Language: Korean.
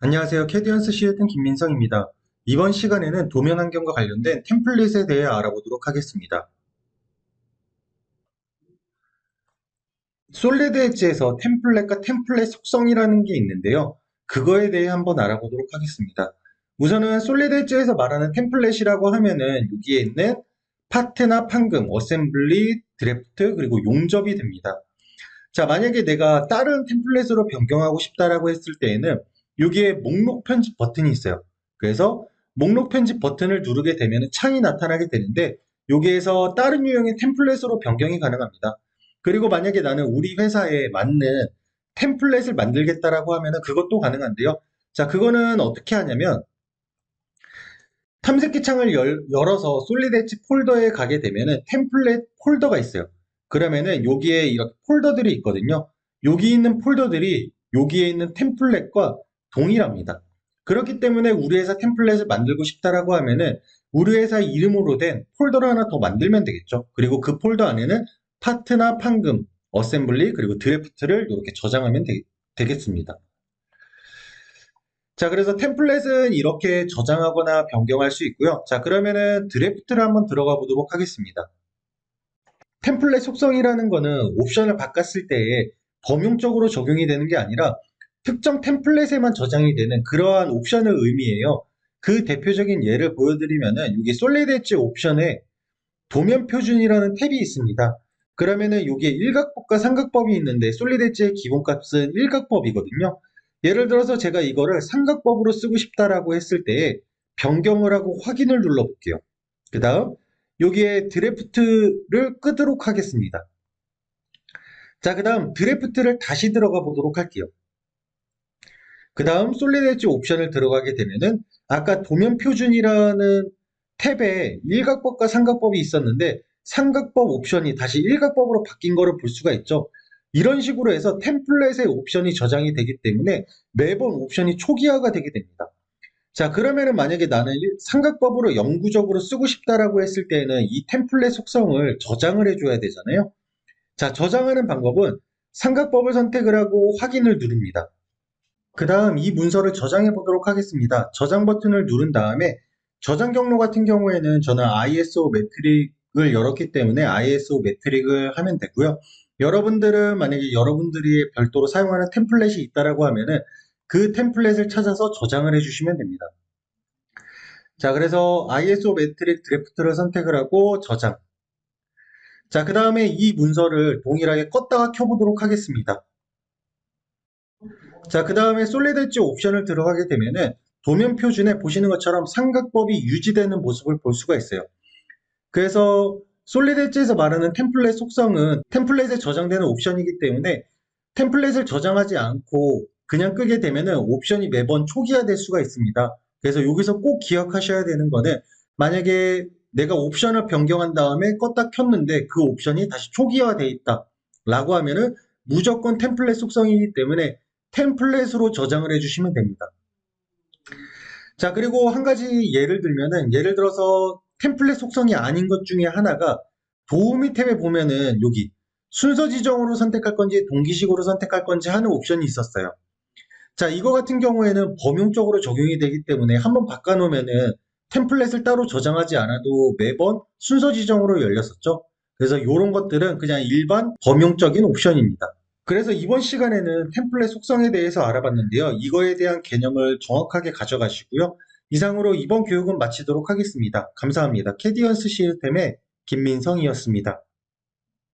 안녕하세요. 캐디언스 시에튼 김민성입니다. 이번 시간에는 도면 환경과 관련된 템플릿에 대해 알아보도록 하겠습니다. 솔리드 엣지에서 템플릿과 템플릿 속성이라는 게 있는데요. 그거에 대해 한번 알아보도록 하겠습니다. 우선은 솔리드 엣지에서 말하는 템플릿이라고 하면은 여기에 있는 파트나 판금, 어셈블리, 드래프트, 그리고 용접이 됩니다. 자, 만약에 내가 다른 템플릿으로 변경하고 싶다라고 했을 때에는 여기에 목록 편집 버튼이 있어요. 그래서 목록 편집 버튼을 누르게 되면 창이 나타나게 되는데 여기에서 다른 유형의 템플릿으로 변경이 가능합니다. 그리고 만약에 나는 우리 회사에 맞는 템플릿을 만들겠다라고 하면 그것도 가능한데요. 자, 그거는 어떻게 하냐면 탐색기 창을 열, 열어서 엣지 폴더에 가게 되면은 템플릿 폴더가 있어요. 그러면은 여기에 이렇게 폴더들이 있거든요. 여기 있는 폴더들이 여기에 있는 템플릿과 동일합니다. 그렇기 때문에 우리 회사 템플릿을 만들고 싶다라고 하면은 우리 회사 이름으로 된 폴더를 하나 더 만들면 되겠죠. 그리고 그 폴더 안에는 파트나 판금, 어셈블리, 그리고 드래프트를 이렇게 저장하면 되, 겠습니다 자, 그래서 템플릿은 이렇게 저장하거나 변경할 수 있고요. 자, 그러면은 드래프트를 한번 들어가 보도록 하겠습니다. 템플릿 속성이라는 거는 옵션을 바꿨을 때에 범용적으로 적용이 되는 게 아니라 특정 템플릿에만 저장이 되는 그러한 옵션을 의미해요. 그 대표적인 예를 보여드리면은 여기 솔리드 엣지 옵션에 도면 표준이라는 탭이 있습니다. 그러면은 여기에 일각법과 삼각법이 있는데 솔리드 엣지의 기본값은 일각법이거든요. 예를 들어서 제가 이거를 삼각법으로 쓰고 싶다라고 했을 때 변경을 하고 확인을 눌러볼게요. 그 다음 여기에 드래프트를 끄도록 하겠습니다. 자, 그 다음 드래프트를 다시 들어가 보도록 할게요. 그 다음 솔리드 엣지 옵션을 들어가게 되면은 아까 도면 표준이라는 탭에 일각법과 삼각법이 있었는데 삼각법 옵션이 다시 일각법으로 바뀐 거를 볼 수가 있죠. 이런 식으로 해서 템플릿의 옵션이 저장이 되기 때문에 매번 옵션이 초기화가 되게 됩니다. 자 그러면은 만약에 나는 삼각법으로 영구적으로 쓰고 싶다라고 했을 때는 이 템플릿 속성을 저장을 해줘야 되잖아요. 자 저장하는 방법은 삼각법을 선택을 하고 확인을 누릅니다. 그 다음 이 문서를 저장해 보도록 하겠습니다. 저장 버튼을 누른 다음에 저장 경로 같은 경우에는 저는 ISO 매트릭을 열었기 때문에 ISO 매트릭을 하면 되고요. 여러분들은 만약에 여러분들이 별도로 사용하는 템플릿이 있다라고 하면은 그 템플릿을 찾아서 저장을 해주시면 됩니다. 자, 그래서 ISO 매트릭 드래프트를 선택을 하고 저장. 자, 그 다음에 이 문서를 동일하게 껐다가 켜보도록 하겠습니다. 자, 그 다음에 솔리드 엣지 옵션을 들어가게 되면은 도면 표준에 보시는 것처럼 삼각법이 유지되는 모습을 볼 수가 있어요. 그래서 솔리드 엣지에서 말하는 템플릿 속성은 템플릿에 저장되는 옵션이기 때문에 템플릿을 저장하지 않고 그냥 끄게 되면은 옵션이 매번 초기화될 수가 있습니다. 그래서 여기서 꼭 기억하셔야 되는 거는 만약에 내가 옵션을 변경한 다음에 껐다 켰는데 그 옵션이 다시 초기화되어 있다 라고 하면은 무조건 템플릿 속성이기 때문에 템플릿으로 저장을 해주시면 됩니다. 자, 그리고 한 가지 예를 들면은, 예를 들어서 템플릿 속성이 아닌 것 중에 하나가 도우미 탭에 보면은 여기 순서 지정으로 선택할 건지 동기식으로 선택할 건지 하는 옵션이 있었어요. 자, 이거 같은 경우에는 범용적으로 적용이 되기 때문에 한번 바꿔놓으면은 템플릿을 따로 저장하지 않아도 매번 순서 지정으로 열렸었죠. 그래서 이런 것들은 그냥 일반 범용적인 옵션입니다. 그래서 이번 시간에는 템플릿 속성에 대해서 알아봤는데요. 이거에 대한 개념을 정확하게 가져가시고요. 이상으로 이번 교육은 마치도록 하겠습니다. 감사합니다. 캐디언스 시스템의 김민성이었습니다.